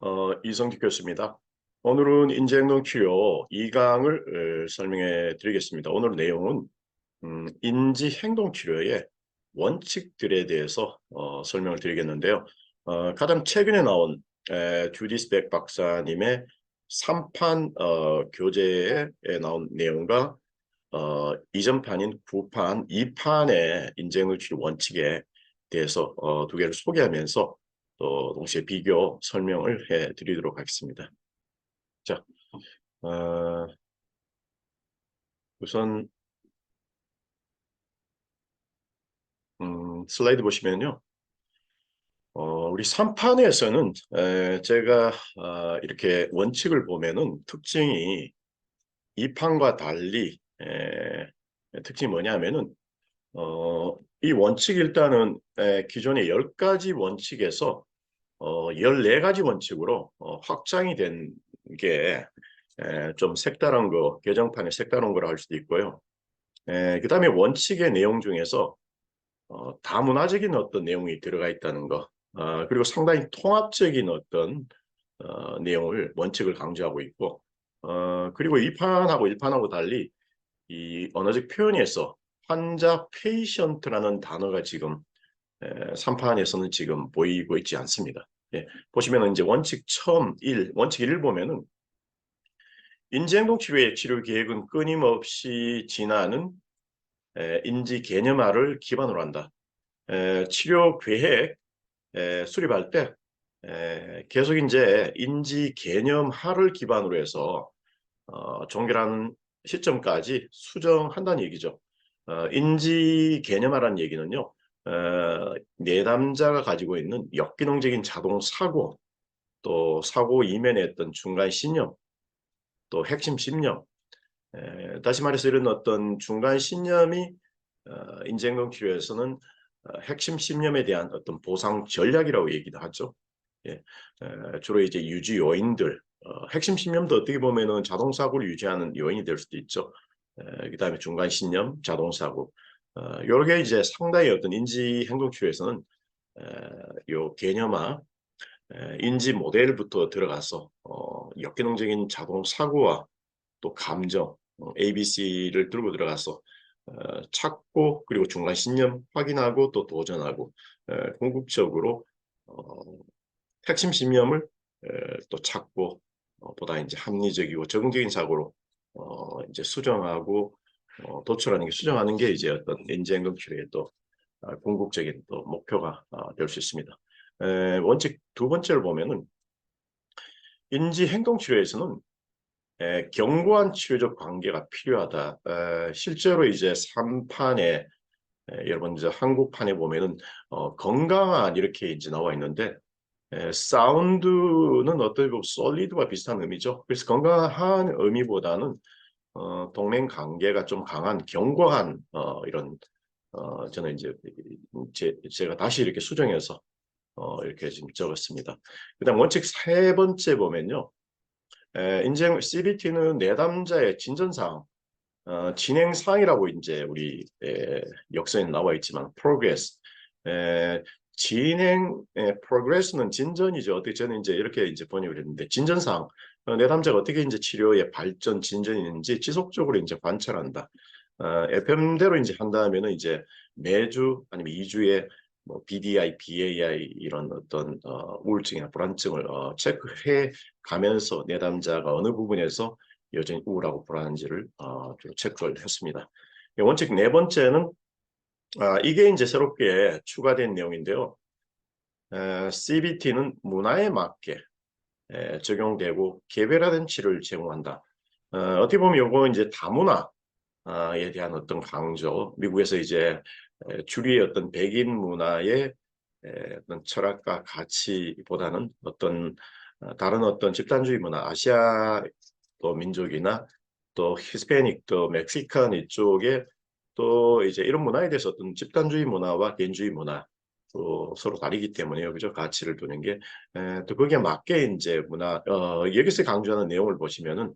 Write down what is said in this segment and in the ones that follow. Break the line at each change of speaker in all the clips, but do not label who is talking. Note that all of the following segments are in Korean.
어, 이성직 교수입니다. 오늘은 인지행동 치료 2강을 설명해 드리겠습니다. 오늘 내용은 음, 인지행동 치료의 원칙들에 대해서 어, 설명을 드리겠는데요. 어, 가장 최근에 나온 에, 주디스 백 박사님의 3판 어, 교재에 나온 내용과 어, 이전판인 9판, 2판의 인지행동 치료 원칙에 대해서 어, 두 개를 소개하면서 또 동시에 비교 설명을 해 드리도록 하겠습니다. 자, 어, 우선 음, 슬라이드 보시면요. 어, 우리 3판에서는 에, 제가 어, 이렇게 원칙을 보면은 특징이 2판과 달리 에, 특징이 뭐냐면은 어, 이 원칙 일단은 에, 기존의 10가지 원칙에서 어, 14가지 원칙으로 어, 확장이 된 게 좀 색다른 거, 개정판의 색다른 거라 할 수도 있고요. 그 다음에 원칙의 내용 중에서 어, 다문화적인 어떤 내용이 들어가 있다는 거, 어, 그리고 상당히 통합적인 어떤 어, 내용을 원칙을 강조하고 있고, 어, 그리고 2판하고 1판하고 달리 이 언어적 표현에서 환자 페이션트라는 단어가 지금 에, 3판에서는 지금 보이고 있지 않습니다. 예, 보시면 이제 원칙 처음 1, 원칙 1을 보면은 인지행동 치료의 치료 계획은 끊임없이 진화하는 에, 인지 개념화를 기반으로 한다. 에, 치료 계획 에, 수립할 때 에, 계속 이제 인지 개념화를 기반으로 해서 어, 종결한 시점까지 수정한다는 얘기죠. 어, 인지 개념화라는 얘기는요. 어, 내담자가 가지고 있는 역기능적인 자동 사고, 또 사고 이면에 어떤 중간 신념, 또 핵심 신념, 에, 다시 말해서 이런 어떤 중간 신념이 어, 인지행동 치료에서는 어, 핵심 신념에 대한 어떤 보상 전략이라고 얘기도 하죠. 예, 에, 주로 이제 유지 요인들, 어, 핵심 신념도 어떻게 보면은 자동 사고를 유지하는 요인이 될 수도 있죠. 그 다음에 중간 신념, 자동 사고, 어, 요게 이제 상당히 어떤 인지 행동 치료에서는 요 개념화 인지 모델부터 들어가서 어, 역기능적인 자동 사고와 또 감정 어, ABC를 들고 들어가서 어, 찾고 그리고 중간 신념 확인하고 또 도전하고 에, 궁극적으로 어, 핵심 신념을 에, 또 찾고 어, 보다 이제 합리적이고 적응적인 사고로 어, 이제 수정하고 어, 도출하는 게 수정하는 게 이제 어떤 인지행동 치료의 또 아, 궁극적인 또 목표가 아, 될수 있습니다. 에, 원칙 두 번째를 보면은 인지 행동 치료에서는 에, 견고한 치료적 관계가 필요하다. 에, 실제로 이제 3판에 에, 여러분 이제 한국판에 보면은 어, 건강한 이렇게 이제 나와 있는데 에, 사운드는 어떻게 보면 솔리드와 비슷한 의미죠. 그래서 건강한 의미보다는 어, 동맹 관계가 좀 강한 견고한 어, 이런 어, 저는 이제 제, 제가 다시 이렇게 수정해서 어, 이렇게 지금 적었습니다. 그다음 원칙 세 번째 보면요, 에, 인증 CBT는 내담자의 진전사항, 어, 진행사항이라고 이제 우리 에, 역사에 나와 있지만 progress, 에, 진행 에, progress는 진전이죠. 어떻게 저는 이제 이렇게 이제 번역을 했는데 진전사항 어, 내담자가 어떻게 이제 치료의 발전 진전이 있는지 지속적으로 이제 관찰한다. 어, FM대로 이제 한다면은 이제 매주 아니면 2주에 뭐 BDI, BAI 이런 어떤 어, 우울증이나 불안증을 어, 체크해 가면서 내담자가 어느 부분에서 여전히 우울하고 불안한지를 어, 좀 체크를 했습니다. 원칙 네 번째는 아, 이게 이제 새롭게 추가된 내용인데요. 에, CBT는 문화에 맞게 에, 적용되고 개별화된 치료를 제공한다. 어, 어떻게 보면 이거 이제 다문화에 대한 어떤 강조, 미국에서 이제 에, 주류의 어떤 백인 문화의 에, 어떤 철학과 가치보다는 어떤 어, 다른 어떤 집단주의 문화, 아시아 또 민족이나 또 히스패닉, 또 멕시칸 이쪽에 또 이제 이런 문화에 대해서 어떤 집단주의 문화와 개인주의 문화 또 서로 다르기 때문에요. 그죠? 가치를 두는 게. 에, 또 거기에 맞게 이제 문화, 어, 여기서 강조하는 내용을 보시면은,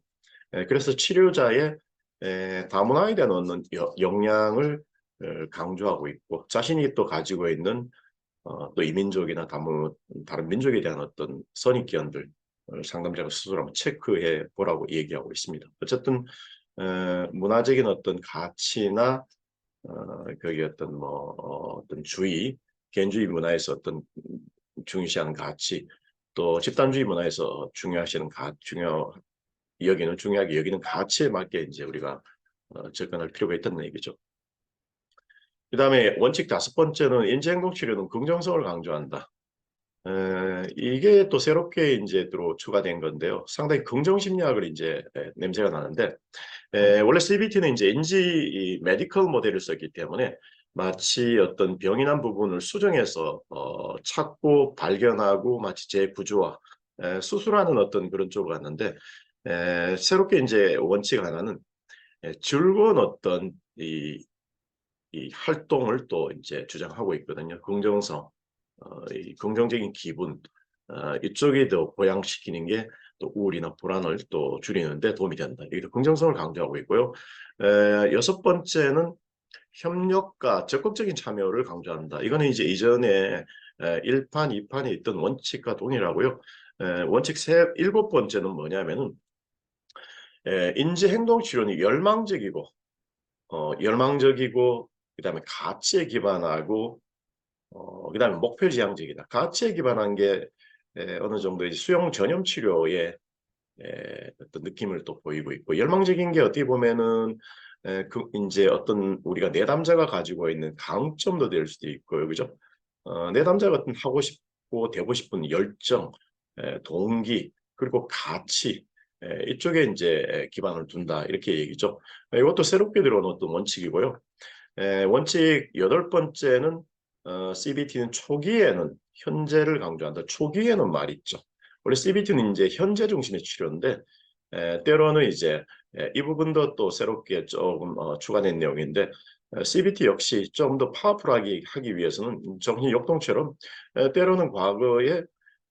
에, 그래서 치료자의 에, 다문화에 대한 얻는 여, 역량을 어, 강조하고 있고, 자신이 또 가지고 있는 어, 또 이민족이나 다른, 다른 민족에 대한 어떤 선입견들 상담자가 스스로 한번 체크해 보라고 얘기하고 있습니다. 어쨌든 에, 문화적인 어떤 가치나 어, 거기 어떤 뭐 어, 어떤 주의, 개인주의 문화에서 어떤 중요시하는 가치, 또 집단주의 문화에서 중요하시는 가 중요 여기는 중요하게 여기는 가치에 맞게 이제 우리가 어, 접근할 필요가 있다는 얘기죠. 그 다음에 원칙 다섯 번째는 인지행동 치료는 긍정성을 강조한다. 에, 이게 또 새롭게 이제 또 추가된 건데요. 상당히 긍정 심리학을 이제 에, 냄새가 나는데 에, 원래 CBT는 이제 인지 이 메디컬 모델을 썼기 때문에 마치 어떤 병이 난 부분을 수정해서 어, 찾고 발견하고 마치 재구조화 에, 수술하는 어떤 그런 쪽으로 갔는데 에, 새롭게 이제 원칙 하나는 에, 즐거운 어떤 이, 이 활동을 또 이제 주장하고 있거든요. 긍정성, 어, 이 긍정적인 기분 어, 이쪽에 더 보양시키는 게 또 우울이나 불안을 또 줄이는데 도움이 된다. 이게 긍정성을 강조하고 있고요. 에, 여섯 번째는 협력과 적극적인 참여를 강조한다. 이거는 이제 이전에 에, 1판, 2판에 있던 원칙과 동일하고요. 에, 원칙 세, 일곱 번째는 뭐냐면은 에, 인지행동치료는 열망적이고 어, 열망적이고 그 다음에 가치에 기반하고 어, 그 다음에 목표 지향적이다. 가치에 기반한 게 에, 어느 정도 이제 수용 전염 치료의 에, 어떤 느낌을 또 보이고 있고 열망적인 게 어떻게 보면은 에, 그 이제 어떤 우리가 내담자가 가지고 있는 강점도 될 수도 있고요, 그죠? 어, 내담자가 어떤 하고 싶고 되고 싶은 열정, 에, 동기 그리고 가치 에, 이쪽에 이제 기반을 둔다 이렇게 얘기죠. 에, 이것도 새롭게 들어온 어떤 원칙이고요. 에, 원칙 여덟 번째는 어, CBT는 초기에는 현재를 강조한다. 초기에는 말있죠. 원래 CBT는 이제 현재 중심의 치료인데 에, 때로는 이제 에, 이 부분도 또 새롭게 조금 어, 추가된 내용인데 에, CBT 역시 좀 더 파워풀하게 하기 위해서는 정신 역동처럼 에, 때로는 과거에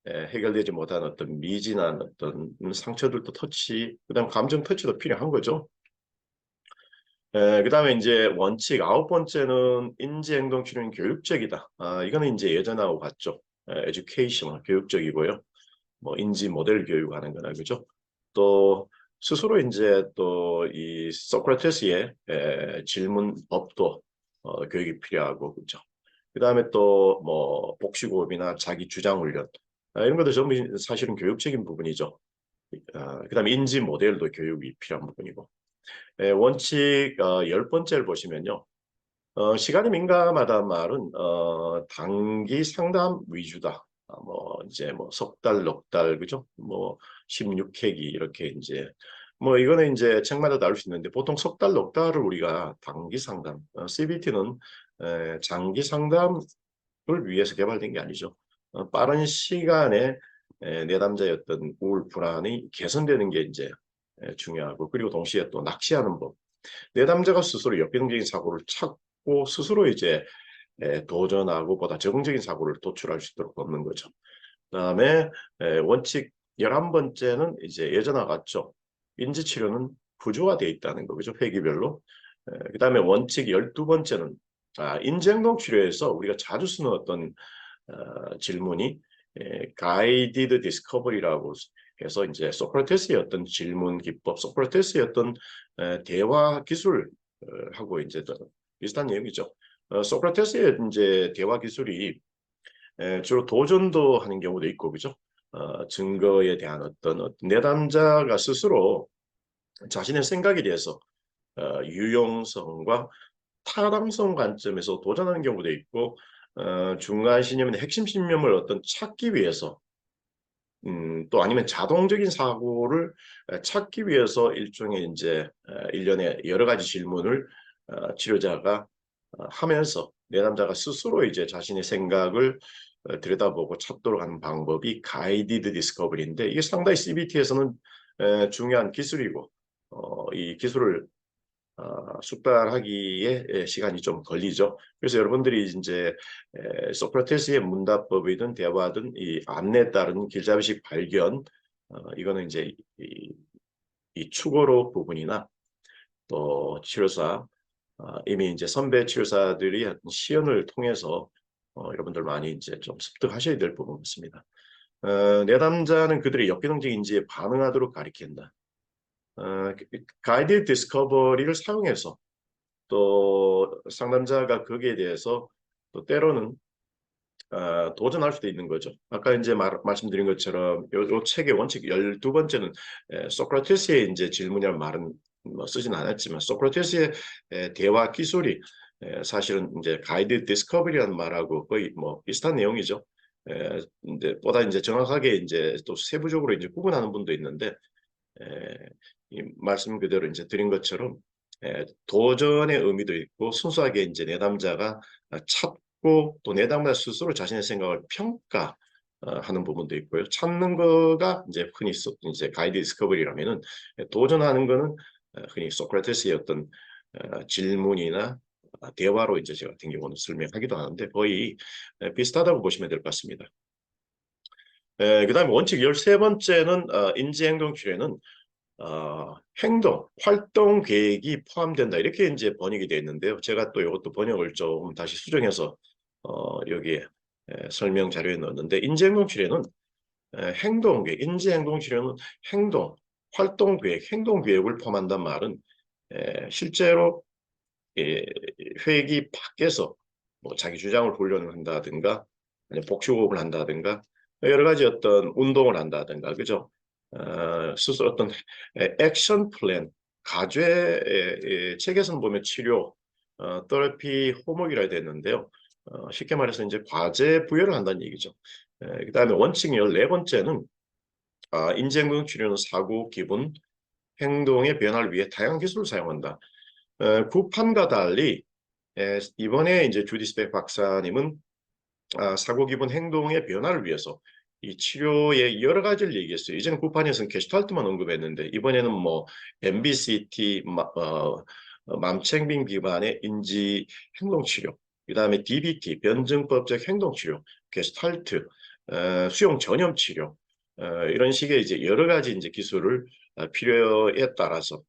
에, 해결되지 못한 어떤 미진한 어떤 상처들도 터치, 그다음 감정 터치도 필요한 거죠. 그 다음에 이제 원칙 아홉 번째는 인지행동 치료는 교육적이다. 아, 이거는 이제 예전하고 같죠. 에듀케이션 교육적이고요. 뭐 인지 모델 교육하는 거나 그죠. 또 스스로 이제 또 이 소크라테스의 에, 질문법도 어, 교육이 필요하고 그죠. 그 다음에 또 뭐 복식호흡이나 자기 주장 훈련 아, 이런 것도 전부 사실은 교육적인 부분이죠. 아, 그 다음에 인지 모델도 교육이 필요한 부분이고 예, 원칙 어, 열 번째를 보시면요. 어, 시간이 민감하다는 말은 어, 단기 상담 위주다. 아, 뭐 이제 뭐 석 달, 넉 달, 그죠? 뭐 16회기 이렇게 이제 뭐 이거는 이제 책마다 다를 수 있는데 보통 석 달, 넉 달을 우리가 단기 상담, 어, CBT는 에, 장기 상담을 위해서 개발된 게 아니죠. 어, 빠른 시간에 에, 내담자의 어떤 우울 불안이 개선되는 게 이제 에, 중요하고 그리고 동시에 또 낚시하는 법. 내담자가 스스로 역병적인 사고를 찾고 스스로 이제 에, 도전하고 보다 적응적인 사고를 도출할 수 있도록 돕는 거죠. 그다음에 에, 원칙 11번째는 이제 예전와 같죠. 인지치료는 구조화되어 있다는 거, 그죠? 회기별로. 그 다음에 원칙 12번째는 아, 인지행동 치료에서 우리가 자주 쓰는 어떤 어, 질문이 에, 가이디드 디스커버리라고 해서 이제 소크라테스의 어떤 질문 기법, 소크라테스의 어떤 에, 대화 기술하고 이제 비슷한 내용이죠. 어, 소크라테스의 이제 대화 기술이 에, 주로 도전도 하는 경우도 있고, 그죠? 어, 증거에 대한 어떤, 어떤 내담자가 스스로 자신의 생각에 대해서 어, 유용성과 타당성 관점에서 도전하는 경우도 있고 어, 중간 신념의 핵심 신념을 어떤 찾기 위해서 음, 또 아니면 자동적인 사고를 찾기 위해서 일종의 이제 일련의 여러 가지 질문을 어, 치료자가 어, 하면서 내담자가 스스로 이제 자신의 생각을 어, 들여다보고 찾도록 하는 방법이 가이디드 디스커버리인데 이게 상당히 CBT에서는 중요한 기술이고 이 기술을 숙달하기에 시간이 좀 걸리죠. 그래서 여러분들이 이제 소크라테스의 문답법이든 대화든 이 안내에 따른 길잡이식 발견 이거는 이제 이, 이 추고로 부분이나 또 치료사 이미 이제 선배 치료사들이 시연을 통해서 어, 여러분들 많이 이제 좀 습득하셔야 될 부분 같습니다. 어, 내담자는 그들의 역기능적 인지에 반응하도록 가리킨다. 어, 가이드 디스커버리를 사용해서 또 상담자가 거기에 대해서 또 때로는 어, 도전할 수도 있는 거죠. 아까 이제 말, 말씀드린 것처럼 요, 요 책의 원칙 12번째는 에, 소크라테스의 이제 질문이란 말은 뭐 쓰진 않았지만 소크라테스의 에, 대화 기술이 에, 사실은 이제 가이드 디스커버리라는 말하고 거의 뭐 비슷한 내용이죠. 에, 이제 보다 이제 정확하게 이제 또 세부적으로 이제 구분하는 분도 있는데 에, 이 말씀 그대로 이제 드린 것처럼 에, 도전의 의미도 있고 순수하게 이제 내담자가 찾고 또 내담자 스스로 자신의 생각을 평가 어, 하는 부분도 있고요. 찾는 거가 이제 흔히 소- 이제 가이드 디스커버리라면은 도전하는 거는 어, 흔히 소크라테스의 어떤 어, 질문이나 어, 대화로 이제 저 같은 경우는 설명하기도 하는데 거의 에, 비슷하다고 보시면 될 것 같습니다. 그 다음에 원칙 13번째는 어, 인지행동출에는 어, 행동, 활동 계획이 포함된다. 이렇게 이제 번역이 되어 있는데요. 제가 또 이것도 번역을 좀 다시 수정해서 어, 여기에 에, 설명 자료에 넣었는데 인지행동 치료는 에, 행동 계획, 인지행동 치료는 행동, 활동 계획, 행동 계획을 포함한단 말은 에, 실제로 예, 회기 밖에서 뭐 자기 주장을 훈련을 한다든가 복식호흡을 한다든가 여러 가지 어떤 운동을 한다든가 그죠? 어, 스스로 어떤 에, 액션 플랜 가죄 에, 에, 책에서는 보면 치료 어, 테라피 호목이라 되는데요. 어, 쉽게 말해서 이제 과제 부여를 한다는 얘기죠. 에, 그다음에 원칙 14번째는 아, 인지행동 치료는 사고, 기분, 행동의 변화를 위해 다양한 기술을 사용한다. 어, 구판과 달리 에, 이번에 이제 주디스백 박사님은 아, 사고 기분 행동의 변화를 위해서 이 치료의 여러 가지를 얘기했어요. 이전에 구판에서는 게슈탈트만 언급했는데 이번에는 뭐 MBCT, 마, 어, 어, 맘챙빙 기반의 인지 행동 치료, 그 다음에 DBT, 변증법적 행동 치료, 게슈탈트, 어, 수용 전염 치료 어, 이런 식의 이제 여러 가지 이제 기술을 어, 필요에 따라서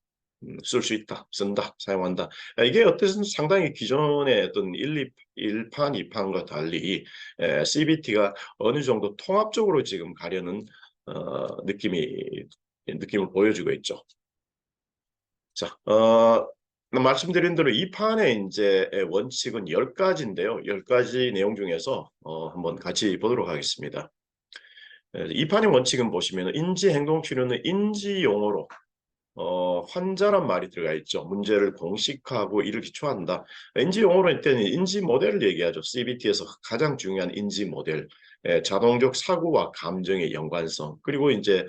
음, 쓸수 있다, 쓴다, 사용한다. 아, 이게 어쨌든 상당히 기존의 어떤 1, 2, 1판, 2판과 달리 에, CBT가 어느 정도 통합적으로 지금 가려는 어, 느낌이 느낌을 보여주고 있죠. 자, 어, 말씀드린 대로 이 판의 이제 원칙은 10가지인데요. 10가지 내용 중에서 어, 한번 같이 보도록 하겠습니다. 에, 이 판의 원칙은 보시면 인지 행동 치료는 인지 용어로 어, 환자란 말이 들어가 있죠. 문제를 공식화하고 이를 기초한다. 인지 용어로 할 때는 인지 모델을 얘기하죠. CBT에서 가장 중요한 인지 모델. 에, 자동적 사고와 감정의 연관성. 그리고 이제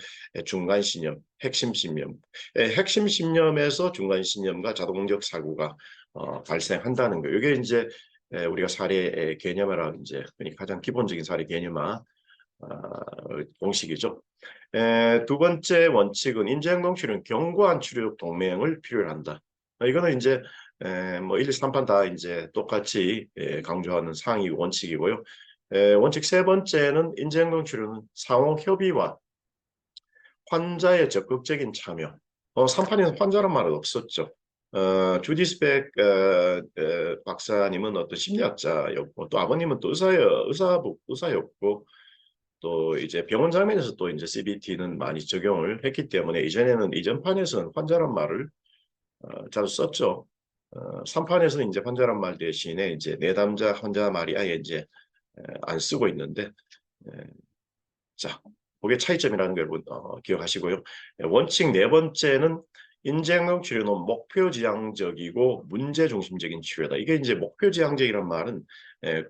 중간 신념, 핵심 신념. 에, 핵심 신념에서 중간 신념과 자동적 사고가 어, 발생한다는 거. 이게 이제 에, 우리가 사례 개념이라 이제 흔히 가장 기본적인 사례 개념화 아, 공식이죠. 에, 두 번째 원칙은 인지행동 치료는 견고한 치료적 동맹을 필요로 한다. 아, 이거는 이제 에, 뭐 1, 2, 3판 다 이제 똑같이 에, 강조하는 상위 원칙이고요. 에, 원칙 세 번째는 인지행동 치료는 상호 협의와 환자의 적극적인 참여. 어, 3판에는 환자란 말은 없었죠. 어, 주디스백 어, 어, 박사님은 어떤 심리학자였고 또 아버님은 또 의사여, 의사, 의사였고 또 이제 병원 장면에서 또 이제 CBT는 많이 적용을 했기 때문에 이전에는 이전 판에서는 환자란 말을 어, 자주 썼죠. 어, 3판에서는 이제 환자란 말 대신에 이제 내담자 환자 말이 아예 이제 에, 안 쓰고 있는데 에, 자 그게 차이점이라는 걸 어, 기억하시고요. 원칙 네 번째는 인지행동 치료는 목표 지향적이고 문제 중심적인 치료다. 이게 이제 목표 지향적이란 말은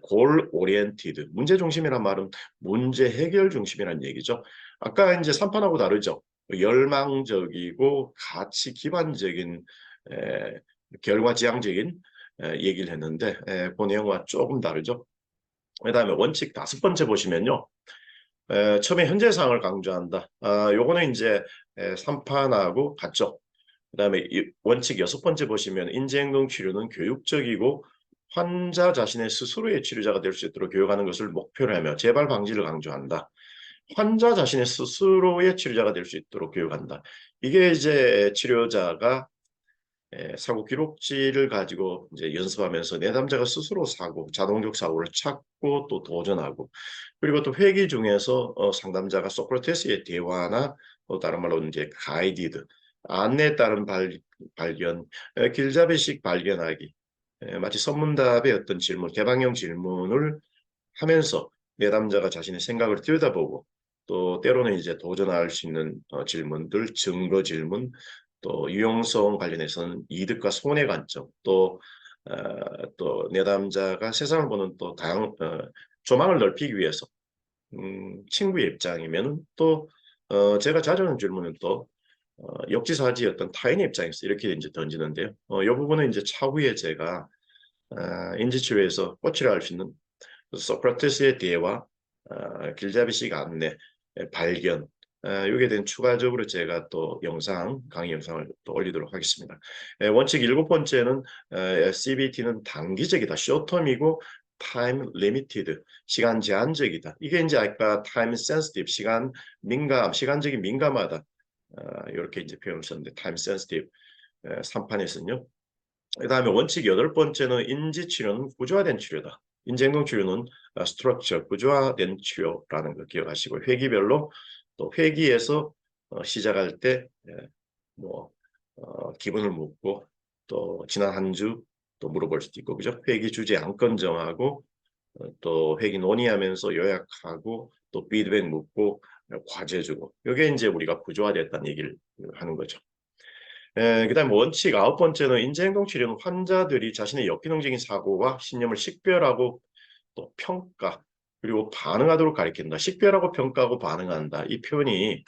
골 오리엔티드, 문제 중심이란 말은 문제 해결 중심이란 얘기죠. 아까 이제 3판하고 다르죠. 열망적이고 가치 기반적인 에, 결과 지향적인 에, 얘기를 했는데 에, 그 내용과 조금 다르죠. 그 다음에 원칙 다섯 번째 보시면요. 에, 처음에 현재 상황을 강조한다. 아, 요거는 이제 에, 3판하고 같죠. 그 다음에 이 원칙 여섯 번째 보시면 인지행동 치료는 교육적이고 환자 자신의 스스로의 치료자가 될 수 있도록 교육하는 것을 목표로 하며 재발 방지를 강조한다. 환자 자신의 스스로의 치료자가 될 수 있도록 교육한다. 이게 이제 치료자가 에, 사고 기록지를 가지고 이제 연습하면서 내담자가 스스로 사고 자동적 사고를 찾고 또 도전하고 그리고 또 회기 중에서 어, 상담자가 소크라테스의 대화나 또 다른 말로 이제 가이디드 안내에 따른 발, 발견 에, 길잡이식 발견하기. 에, 마치 선문답의 어떤 질문 개방형 질문을 하면서 내담자가 자신의 생각을 들여다보고 또 때로는 이제 도전할 수 있는 어, 질문들 증거 질문 또 유용성 관련해서는 이득과 손해 관점, 또, 어, 또 내담자가 세상을 보는 또 다양, 어, 조망을 넓히기 위해서, 음, 친구의 입장이면은 또, 어, 제가 자주 하는 질문은 또, 어, 역지사지 어떤 타인의 입장에서 이렇게 이제 던지는데요. 어, 이 부분은 이제 차후에 제가, 어, 인지치료에서 꽃이라 할 수 있는 소크라테스의 대화, 어, 길잡이식 안내, 발견, 여기에 대한 추가적으로 제가 또 영상, 강의 영상을 또 올리도록 하겠습니다. 에, 원칙 일곱 번째는 에, CBT는 단기적이다, 쇼텀이고 time limited, 시간 제한적이다. 이게 이제 아까 time sensitive, 시간 민감, 시간적인 민감하다. 어, 이렇게 이제 표현을 썼는데 sensitive 에, 3판에서는요. 그 다음에 원칙 여덟 번째는 인지 치료는 구조화된 치료다. 인지행동 치료는 스트럭처, 구조화된 치료라는 거 기억하시고 회기별로 또 회기에서 어, 시작할 때뭐 어, 기분을 묻고 또 지난 한 주 또 물어볼 수도 있고 그죠? 회기 주제 안건 정하고 어, 또 회기 논의하면서 요약하고 또 피드백 묻고 과제 주고 이게 이제 우리가 구조화됐다는 얘기를 하는 거죠. 에, 그다음 원칙 아홉 번째는 인지행동 치료는 환자들이 자신의 역기능적인 사고와 신념을 식별하고 또 평가 그리고 반응하도록 가리킨다. 식별하고 평가하고 반응한다. 이 표현이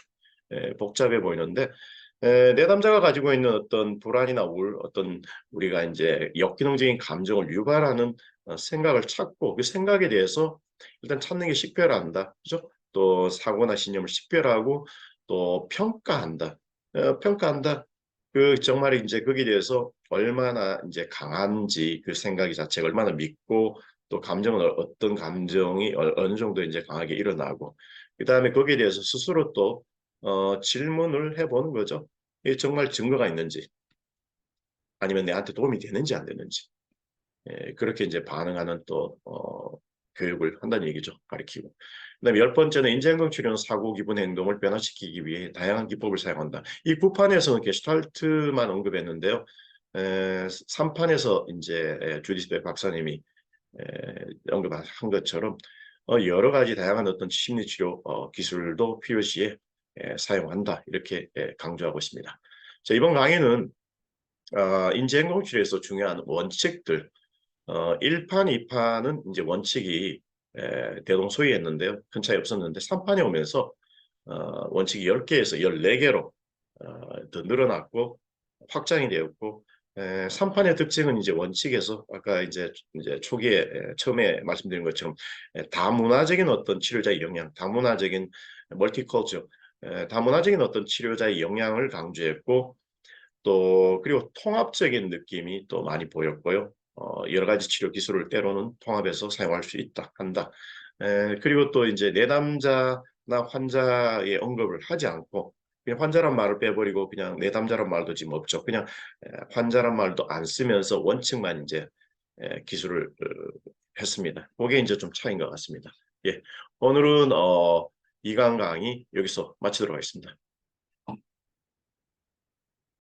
에, 복잡해 보이는데 에, 내담자가 가지고 있는 어떤 불안이나 우울, 어떤 우리가 이제 역기능적인 감정을 유발하는 어, 생각을 찾고 그 생각에 대해서 일단 찾는 게 식별한다. 그죠? 또 사고나 신념을 식별하고 또 평가한다. 어, 평가한다. 그 정말 이제 거기에 대해서 얼마나 이제 강한지 그 생각이 자체가 얼마나 믿고 또 감정은 어- 어떤 감정이 어- 어느 정도 이제 강하게 일어나고 그 다음에 거기에 대해서 스스로 또 어, 질문을 해보는 거죠. 이게 정말 증거가 있는지 아니면 내한테 도움이 되는지 안 되는지 예, 그렇게 이제 반응하는 또 어, 교육을 한다는 얘기죠. 가르치고. 그다음에 열 번째는 인지행동 치료는 사고 기분 행동을 변화시키기 위해 다양한 기법을 사용한다. 이 9판에서는 게슈탈트만 언급했는데요. 에, 3판에서 이제 에, 주디스 백 박사님이 에, 언급한 것처럼 어, 여러 가지 다양한 어떤 심리치료 어, 기술도 필요시에 에, 사용한다 이렇게 에, 강조하고 있습니다. 자, 이번 강의는 어, 인지행동 치료에서 중요한 원칙들 어, 1판, 2판은 이제 원칙이 에, 대동 소이했는데요. 큰 차이 없었는데 3판에 오면서 어, 원칙이 10개에서 14개로 어, 더 늘어났고 확장이 되었고 에, 3판의 특징은 이제 원칙에서 아까 이제 이제 초기에 에, 처음에 말씀드린 것처럼 에, 다문화적인 어떤 치료자의 영향, 다문화적인 멀티컬처, 에, 다문화적인 어떤 치료자의 영향을 강조했고 또 그리고 통합적인 느낌이 또 많이 보였고요. 어, 여러 가지 치료 기술을 때로는 통합해서 사용할 수 있다 한다. 에, 그리고 또 이제 내담자나 환자의 언급을 하지 않고 그냥 환자란 말을 빼버리고 그냥 내담자란 말도 지금 없죠. 그냥 에, 환자란 말도 안 쓰면서 원칙만 이제 에, 기술을 어, 했습니다. 그게 이제 좀 차이인 것 같습니다. 예, 오늘은 어, 이강 강의 여기서 마치도록 하겠습니다.